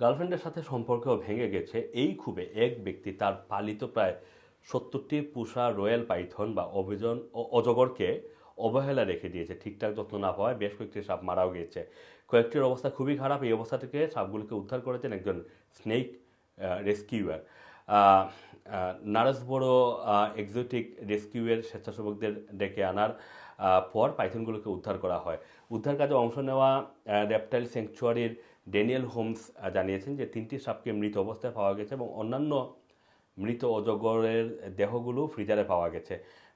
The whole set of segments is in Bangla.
গার্লফ্রেন্ডের সাথে সম্পর্ক ভেঙে গেছে। এই ক্ষোভে এক ব্যক্তি তার পালিত প্রায় সত্তরটি পুষা রয়্যাল পাইথন বা অভিজন অজগরকে অবহেলা রেখে দিয়েছে। ঠিকঠাক যত্ন না পাওয়ায় বেশ কয়েকটি সাপ মারাও গিয়েছে। কয়েকটির অবস্থা খুবই খারাপ। এই অবস্থা থেকে সাপগুলোকে উদ্ধার করেছেন একজন স্নেক রেস্কিউয়ার। নারাজবড় এক্সোটিক রেস্কিউয়ের স্বেচ্ছাসেবকদের ডেকে আনার পর পাইথনগুলোকে উদ্ধার করা হয়। উদ্ধার কাজে অংশ নেওয়া রেপটাইল স্যাংচুয়ারির ড্যানিয়েল হোমস জানিয়েছেন যে তিনটি সাপকে মৃত অবস্থায় পাওয়া গেছে এবং অন্যান্য মৃত অজগরের দেহগুলো ফ্রিজারে পাওয়া গেছে।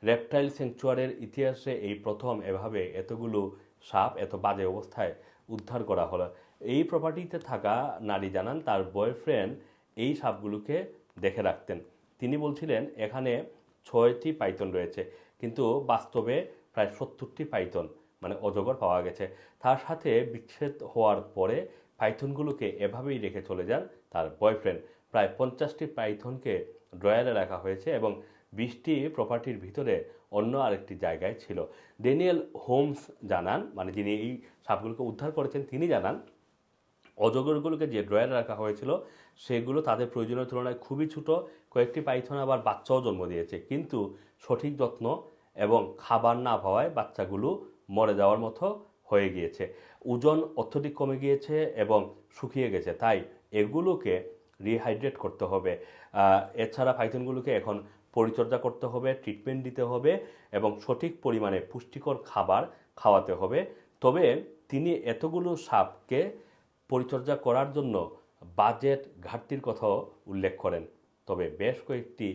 রেপটাইল স্যাংচুয়ারের ইতিহাসে এই প্রথম এভাবে এতগুলো সাপ এত বাজে অবস্থায় উদ্ধার করা হলো। এই প্রপার্টিতে থাকা নারী জানান তার বয়ফ্রেন্ড এই সাপগুলোকে দেখে রাখতেন। তিনি বলছিলেন, এখানে ছয়টি পাইথন রয়েছে, কিন্তু বাস্তবে প্রায় সত্তরটি পাইথন মানে অজগর পাওয়া গেছে। তার সাথে বিচ্ছেদ হওয়ার পরে পাইথনগুলোকে এভাবেই রেখে চলে যান তার বয়ফ্রেন্ড। প্রায় পঞ্চাশটি পাইথনকে ড্রয়ারে রাখা হয়েছে এবং বিশটি প্রপার্টির ভিতরে অন্য আরেকটি জায়গায় ছিল। ড্যানিয়েল হোমস জানান মানে যিনি এই সাপগুলোকে উদ্ধার করেছেন, তিনি জানান অজগরগুলোকে যে ড্রয়ারে রাখা হয়েছিল, সেগুলো তাদের প্রয়োজনের তুলনায় খুবই ছোট। কয়েকটি পাইথন আবার বাচ্চাও জন্ম দিয়েছে। কিন্তু সঠিক যত্ন এবং খাবার না পাওয়ায় বাচ্চাগুলো মরে যাওয়ার মতো হয়ে গিয়েছে। ওজন অত্যধিক কমে গিয়েছে এবং শুকিয়ে গেছে। তাই এগুলোকে রিহাইড্রেট করতে হবে। এছাড়া পাইথনগুলোকে এখন পরিচর্যা করতে হবে ট্রিটমেন্ট দিতে হবে এবং সঠিক পরিমাণে পুষ্টিকর খাবার খাওয়াতে হবে। তবে তিনি এতগুলো সাপকে পরিচর্যা করার জন্য বাজেট ঘাটতির কথাও উল্লেখ করেন। তবে বেশ কয়েকটি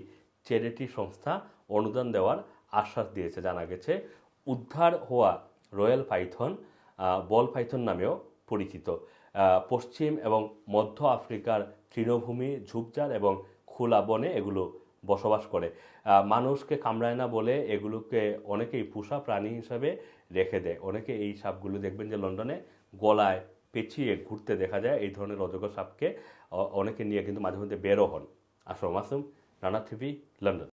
চ্যারিটি সংস্থা অনুদান দেওয়ার আশ্বাস দিয়েছে, জানা গেছে। উদ্ধার হওয়া রয়্যাল পাইথন বল পাইথন নামেও পরিচিত। পশ্চিম এবং মধ্য আফ্রিকার তৃণভূমি, ঝুপঝাড় এবং খোলা বনে এগুলো বসবাস করে। মানুষকে কামড়ায় না বলে এগুলোকে অনেকেই পোষা প্রাণী হিসাবে রেখে দেয়। অনেকে এই সাপগুলো দেখবেন যে লন্ডনে গলায় পেঁচিয়ে ঘুরতে দেখা যায়, এই ধরনের অজগর সাপকে অনেকে নিয়ে কিন্তু মাঝে মধ্যে বেরো হন। Assam Masum Rana TV, London.